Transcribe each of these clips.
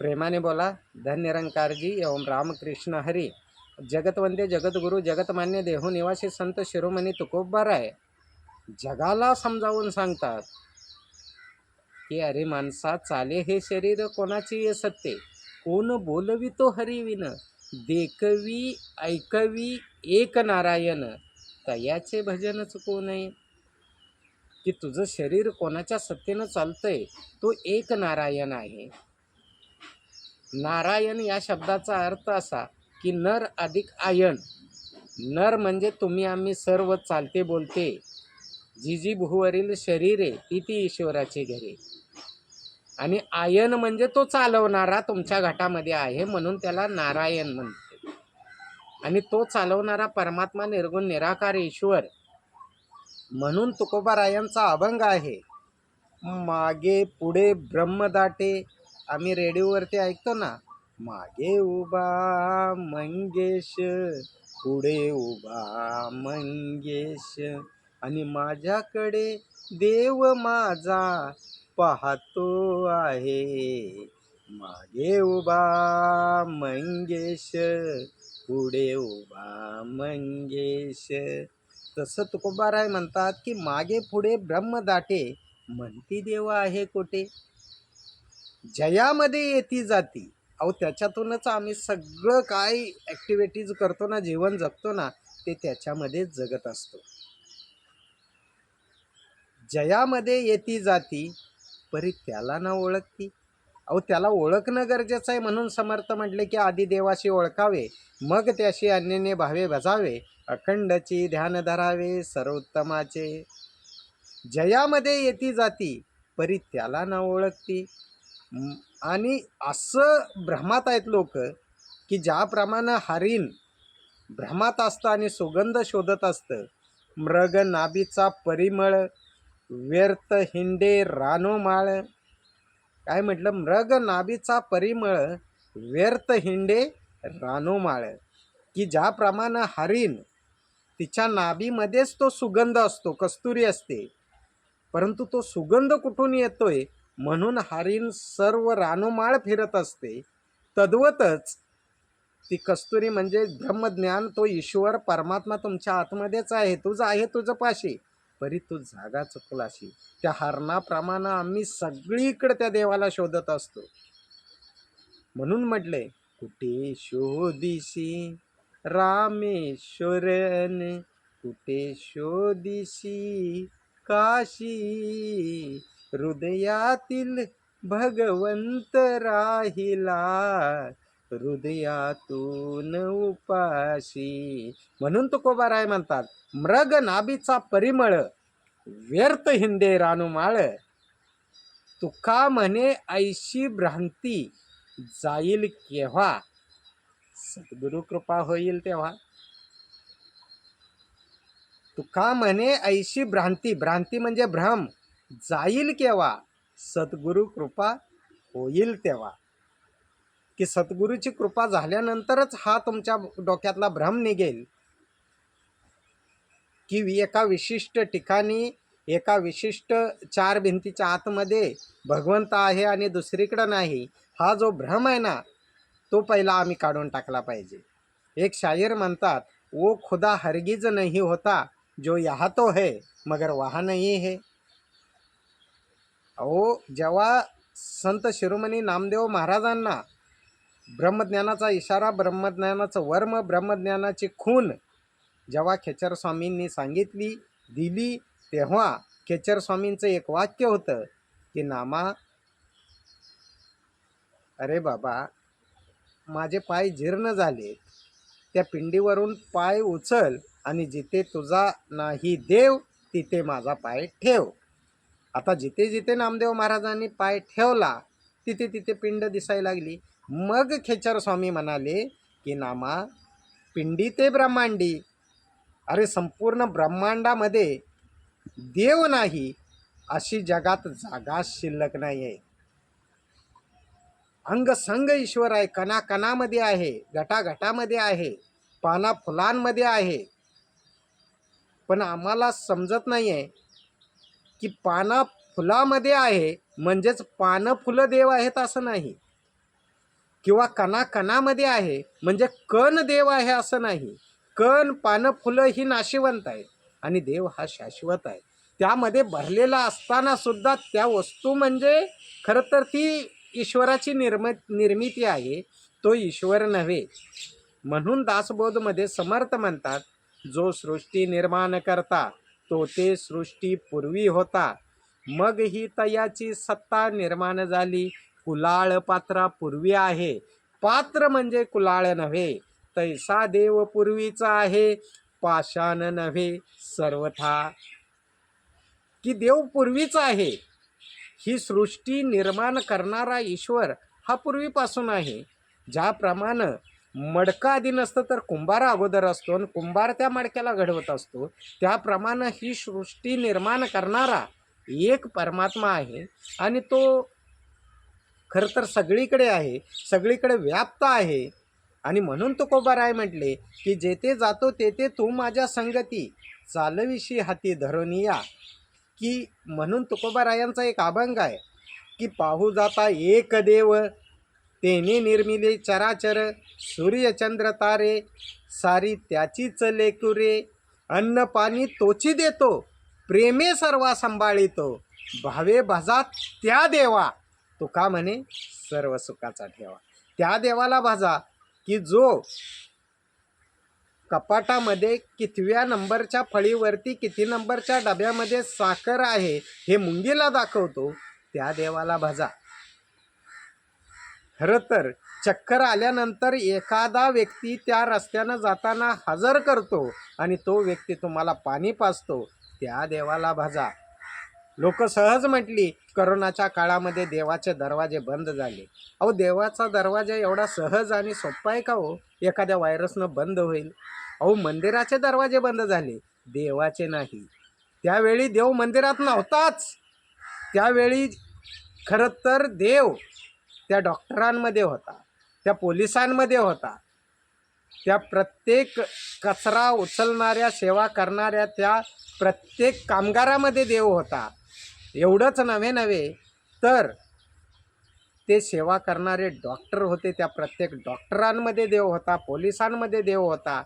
प्रेमाने बोला धन्यरंकारजी एवं रामकृष्ण हरी. जगतवंदे जगद्गुरु जगतमान्य देहू निवासी संत शिरोमणी तुकोबाराय जगाला समजावून सांगतात की अरे माणसा चाले हे शरीर कोणाची सत्ते? कोण बोलवितो हरिविन देखवी ऐकवी एक नारायण तयाचे भजन चुकू नये की तुझं शरीर कोणाच्या सत्तेनं चालतंय तो एक नारायण आहे. नारायण या शब्दाचा अर्थ असा की नर अधिक आयन. नर म्हणजे तुम्ही आम्ही सर्व चालते बोलते. जी जी भूवरील शरीरे ती ती ईश्वराची घरे. आणि आयन म्हणजे तो चालवणारा तुमच्या घटामध्ये आहे म्हणून त्याला नारायण म्हणते. आणि तो चालवणारा परमात्मा निर्गुण निराकार ईश्वर. म्हणून तुकोबारायांचा अभंग आहे मागे पुढे ब्रह्मदाटे आम्ही रेडिओवरती ऐकतो ना मागे उभा मंगेश पुढे उभा मंगेश. आणि माझ्याकडे देव माझा पाहतो आहे. मागे उभा मंगेश पुढे उभा मंगेश. तसं तुकोबाराय म्हणतात की मागे पुढे ब्रह्म दाटे म्हणती देव आहे कोठे? जयामध्ये येती जाती. अहो त्याच्यातूनच आम्ही सगळं काय ॲक्टिव्हिटीज करतो ना जीवन जगतो ना ते त्याच्यामध्ये जगत असतो. जयामध्ये येती जाती परी त्याला ना ओळखती. अहो त्याला ओळखणं गरजेचं आहे म्हणून समर्थ म्हटले की आधी देवाशी ओळखावे मग त्याशी अन्यने भावे भजावे अखंडची ध्यान धरावे सर्वोत्तमाचे. जयामध्ये येती जाती परी त्याला ना ओळखती. आणि असं भ्रमात आहेत लोक की ज्याप्रमाणे हरिण भ्रमात असतं आणि सुगंध शोधत असतं. मृग नाभीचा परिमळ व्यर्थ हिंडे रानोमाळ काय म्हटलं? मृग नाभीचा परिमळ व्यर्थ हिंडे रानोमाळ की ज्याप्रमाणे हरिण तिच्या नाभीमध्येच तो सुगंध असतो कस्तुरी असते. परंतु तो सुगंध कुठून येतोय? म्हणून हरिण सर्व रानोमाळ फिरत असते. तद्वतच ती कस्तुरी म्हणजे ब्रह्मज्ञान तो ईश्वर परमात्मा तुमच्या आतमध्येच आहे. तुझं आहे तुझं पाशी परी तू जागा चुकलाशी. त्या हरणाप्रमाणे आम्ही सगळीकडे त्या देवाला शोधत असतो. म्हणून म्हटले कुठे शोधिशी? रामेश्वरन कुठे शोधिशी? काशी? हृदयातील भगवंत राहिला. हृदयातून उपाशी. म्हणून तुकोबा राय म्हणतात मृग नाभीचा परिमळ व्यर्थ हिंदे रानुमाळ तुका म्हणे ऐशी भ्रांती जाईल केव्हा? सद्गुरु कृपा होईल तेव्हा. तुका म्हणे ऐशी भ्रांती भ्रांती म्हणजे भ्रम. जाईल केव्हा? सद्गुरु कृपा होईल तेव्हा. की सद्गुरूची कृपा झाल्यानंतरच हा तुमच्या डोक्यातला भ्रम निघेल. की एका विशिष्ट ठिकाणी एका विशिष्ट चार भिंतीच्या आतमध्ये भगवंत आहे आणि दुसरीकडं नाही हा जो भ्रम आहे ना तो पहिला आम्ही काढून टाकला पाहिजे. एक शायर म्हणतात वो खुदा हरगिज नाही होता जो यहाँ तो है मगर वहाँ नहीं है. अहो जेव्हा संत शिरोमणी नामदेव महाराजांना ब्रह्मज्ञानाचा इशारा ब्रह्मज्ञानाचं वर्म ब्रह्मज्ञानाची खून जेव्हा खेचरस्वामींनी सांगितली दिली तेव्हा खेचर स्वामींचं एक वाक्य होतं की नामा अरे बाबा माझे पाय जीर्ण झाले त्या पिंडीवरून पाय उचल आणि जिथे तुझा नाही देव तिथे माझा पाय ठेव. आता जिथे जिथे नामदेव महाराजांनी पाय ठेवला तिथे तिथे पिंड दिसायला लागली. मग खेचर स्वामी म्हणाले की नामा पिंडी ते ब्रह्मांडी. अरे संपूर्ण ब्रह्मांडामध्ये देव नाही अशी जगात जागा शिल्लक नाही आहे अंग संग ईश्वर आहे कणाकणामध्ये आहे गटागटामध्ये आहे पाना फुलांमध्ये आहे. पण आम्हाला समजत नाही आहे की पाना फुलामध्ये आहे म्हणजेच पानं फुलं देव आहेत असं नाही. किंवा कणाकणामध्ये आहे म्हणजे कण देव आहे असं नाही. कण पानं फुलं ही नाशिवंत आहेत आणि देव हा शाश्वत आहे. त्यामध्ये भरलेला असताना सुद्धा त्या वस्तू म्हणजे खरं तर ती ईश्वराची निर्म निर्मिती आहे तो ईश्वर नव्हे. म्हणून दासबोधमध्ये समर्थ म्हणतात जो सृष्टी निर्माण करता तो ते सृष्टी पूर्वी होता. मग ही तयाची सत्ता निर्माण झाली. कुलाळ पात्रा पूर्वी आहे. पात्र म्हणजे कुलाळ नव्हे तैसा देव पूर्वीचा आहे. पाषाण नव्हे सर्वथा. की देव पूर्वीचा आहे? ही सृष्टी निर्माण करणारा ईश्वर हा पूर्वीपासून आहे. ज्याप्रमाणे मडका आधी नसतं तर कुंभार अगोदर असतो आणि कुंभार त्या मडक्याला घडवत असतो. त्याप्रमाणे ही सृष्टी निर्माण करणारा एक परमात्मा आहे आणि तो खरं तर सगळीकडे आहे सगळीकडे व्याप्त आहे. आणि म्हणून तुकोबाराय म्हटले की जेथे जातो तेथे तू माझ्या संगती चालविशी हाती धरून या. की म्हणून तुकोबारायांचा एक अभंग आहे की पाहू जाता एक देव तेने निर्मिले चराचर सूर्यचंद्र तारे सारी त्याचीच लेकुरे अन्न पाणी तोची देतो प्रेमे सर्वा सांभाळितो भावे भजा त्या देवा. तुका म्हणे सर्व सुखाचा ठेवा. त्या देवाला भाजा की जो कपाटामध्ये कितव्या नंबरच्या फळीवरती किती नंबरच्या डब्यामध्ये साखर आहे हे मुंगीला दाखवतो त्या देवाला भजा. खरं तर चक्कर आल्यानंतर एखादा व्यक्ती त्या रस्त्यानं जाताना हजर करतो आणि तो व्यक्ती तुम्हाला पाणी पाजतो. त्या देवाला भाजा. लोक सहज म्हटली करोनाच्या काळामध्ये देवाचे दरवाजे बंद झाले. अहो देवाचा दरवाजा एवढा सहज आणि सोपा आहे का हो? एखाद्या व्हायरसनं बंद होईल. अहो मंदिराचे दरवाजे बंद झाले. देवाचे नाही. त्यावेळी देव मंदिरात नव्हताच. त्यावेळी खरं तर देव त्या डॉक्टरांमध्ये होता त्या पोलिसांमध्ये होता. त्या प्रत्येक कचरा उचलणाऱ्या सेवा करणाऱ्या त्या प्रत्येक कामगारामध्ये देव होता. एवढंच नव्हे नव्हे तर ते सेवा करणारे डॉक्टर होते त्या प्रत्येक डॉक्टरांमध्ये देव होता पोलिसांमध्ये देव होता.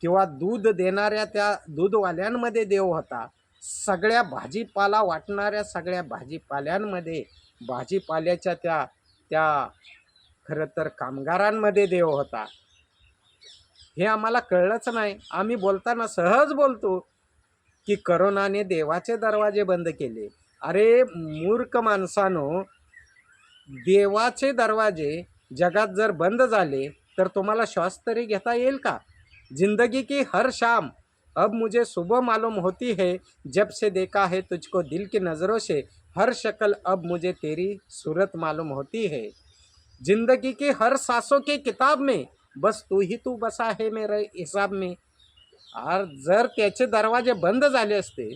किंवा दूध देणाऱ्या त्या दूधवाल्यांमध्ये देव होता. सगळ्या भाजीपाला वाटणाऱ्या सगळ्या भाजीपाल्यांमध्ये भाजीपाल्याच्या त्या त्या खरं तर कामगारांमध्ये देव होता. हे आम्हाला कळलंच नाही. आम्ही बोलताना सहज बोलतो की करोनाने देवाचे दरवाजे बंद केले. अरे मूर्ख माणसानो देवाचे दरवाजे जगात जर बंद झाले तर तुम्हाला श्वास तरी घेता येईल का? जिंदगी की हर शाम अब मुझे सुबह मालूम होती है जब से देखा है तुझको दिल की नज़रों से हर शक्ल अब मुझे तेरी सूरत मालूम होती है। जिंदगी की हर सांसों की किताब में बस तू ही तू बसा है मेरे हिसाब में। और जर त्याचे दरवाजे बंद झाले असते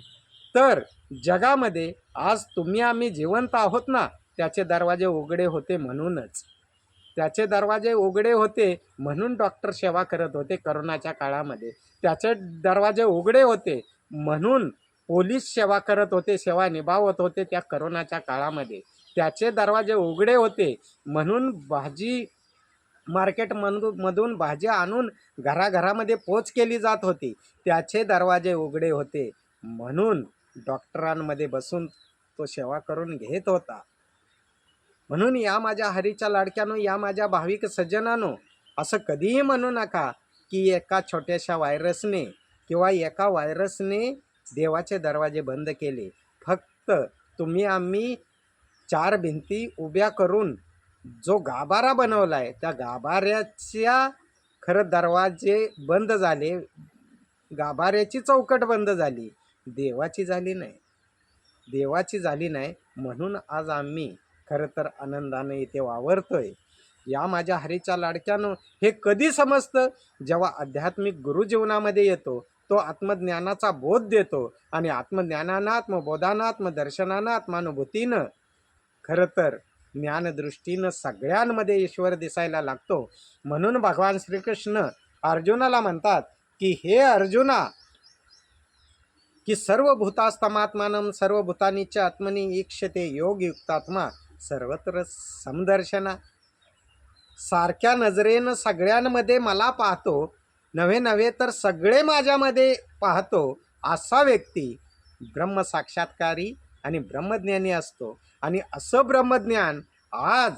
तर जगामध्ये आज तुम्ही आम्ही जिवंत आहोत ना त्याचे दरवाजे उघडे होते म्हणूनच. त्याचे दरवाजे उघडे होते म्हणून डॉक्टर सेवा करत होते करोनाच्या काळामध्ये. त्याचे दरवाजे उघडे होते म्हणून पोलीस सेवा करत होते सेवा निभावत होते त्या करोनाच्या काळामध्ये. त्याचे दरवाजे उघडे होते. म्हणून भाजी मार्केटमधून मधून भाजी आणून घराघरामध्ये पोच केली जात होती. त्याचे दरवाजे उघडे होते. म्हणून डॉक्टरांमध्ये बसून तो सेवा करून घेत होता. म्हणून या माझ्या हरीच्या लाडक्यानो या माझ्या भाविक सज्जनानो असं कधीही म्हणू नका की एका छोट्याशा व्हायरसने किंवा एका व्हायरसने देवाचे दरवाजे बंद केले. फक्त तुम्ही आम्ही चार भिंती उभ्या करून जो गाभारा बनवला आहे त्या गाभाऱ्याच्या खरं दरवाजे बंद झाले. गाभाऱ्याची चौकट बंद झाली. देवाची झाली नाही. देवाची झाली नाही म्हणून आज आम्ही खरं तर आनंदाने इथे वावरतोय. या माझ्या हरीच्या लाडक्यानं हे कधी समजतं? जेव्हा आध्यात्मिक गुरुजीवनामध्ये येतो तो आत्मज्ञानाचा बोध देतो आणि आत्मज्ञानानं आत्मबोधानं आत्मदर्शनानं आत्मानुभूतीनं. खरं तर ज्ञानदृष्टीनं सगळ्यांमध्ये ईश्वर दिसायला लागतो. म्हणून भगवान श्रीकृष्ण अर्जुनाला म्हणतात की हे अर्जुना की सर्व भूतास्तमात्मानं सर्व भूतानीच्या आत्मनी ईक्षते योग युक्तात्मा सर्वत्र समदर्शना. सारख्या नजरेनं सगळ्यांमध्ये मला पाहतो नव्हे नव्हे तर सगळे माझ्यामध्ये पाहतो असा व्यक्ती ब्रह्मसाक्षात्कारी आणि ब्रह्मज्ञानी असतो. आणि असं ब्रह्मज्ञान आज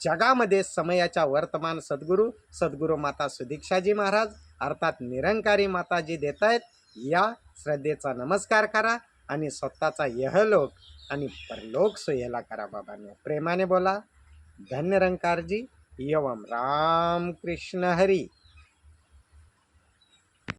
जगामध्ये समयाच्या वर्तमान सद्गुरू सद्गुरू माता सुदीक्षाजी महाराज अर्थात निरंकारी माताजी देत आहेत या श्रद्धेचा नमस्कार करा आणि स्वतःचा यहलोक आणि परलोक सोयला करा बाबांनो. प्रेमाने बोला. धन्य रंकारजी यवम. राम कृष्ण हरी.